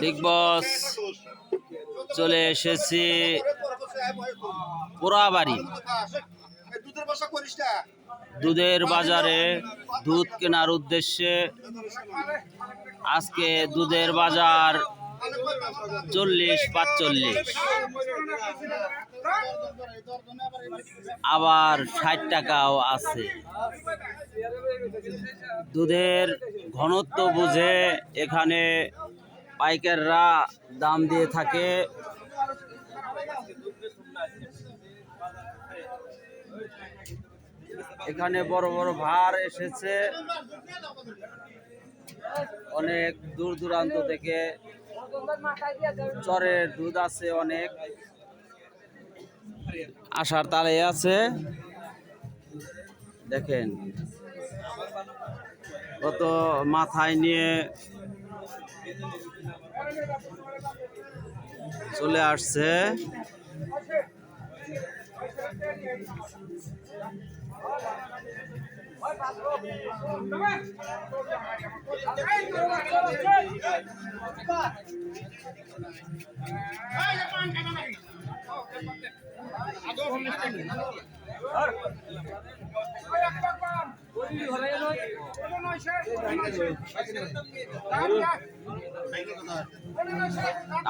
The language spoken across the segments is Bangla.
বিগ বস চলে এসেছি পোড়াবাড়ি। দুধের বাজারে দুধ কেনার উদ্দেশ্যে আজকে দুধের বাজার চল্লিশ, পাঁচচল্লিশ। আবার ষাট টাকাও আছে। দুধের ঘনত্ব বুঝে এখানে পাইকাররা দাম দিয়ে থাকে। এখানে বড় বড় ভার এসেছে। অনেক দূর দূরান্ত থেকে চরের দুধ আছে অনেক। আসার তালে আছে। দেখেন। কত মাথায় নিয়ে চলে আসছে।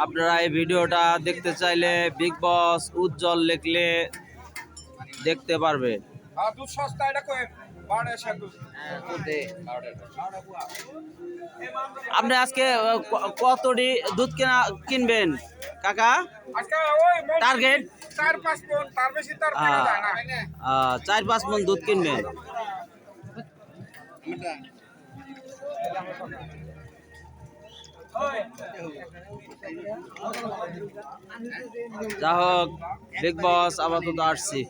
আপনারা এই ভিডিওটা দেখতে চাইলে বিগ বস উজ্জ্বল লিখলে দেখতে পারবে। আর দুধ সস্তা এটা কয়ে দুধ। আপনি আজকে কতটি দুধ কেনা কিনবেন? কাকা? টার্গেট? চার পাঁচ পন তার বেশি তার চার পাঁচ মন দুধ কিনবেন। যা হোক বিগ বস আপাতত আসছি।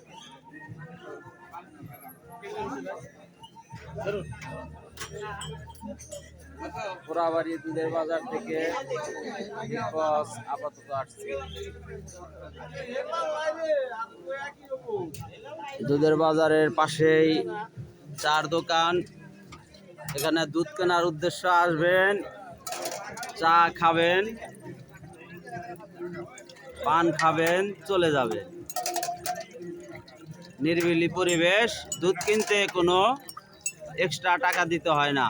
পোড়াবাড়ি দুধের বাজার থেকে আপাতত আসছি। দুধের বাজারের পাশেই চার দোকান। এখানে দুধ কেনার উদ্দেশ্য আসবেন, চা খাবেন, পান খাবেন, চলে যাবেন। নির্বিলি পরিবেশ দুধ কিনতে কোনো এক্সট্রা টাকা দিতে হয় না।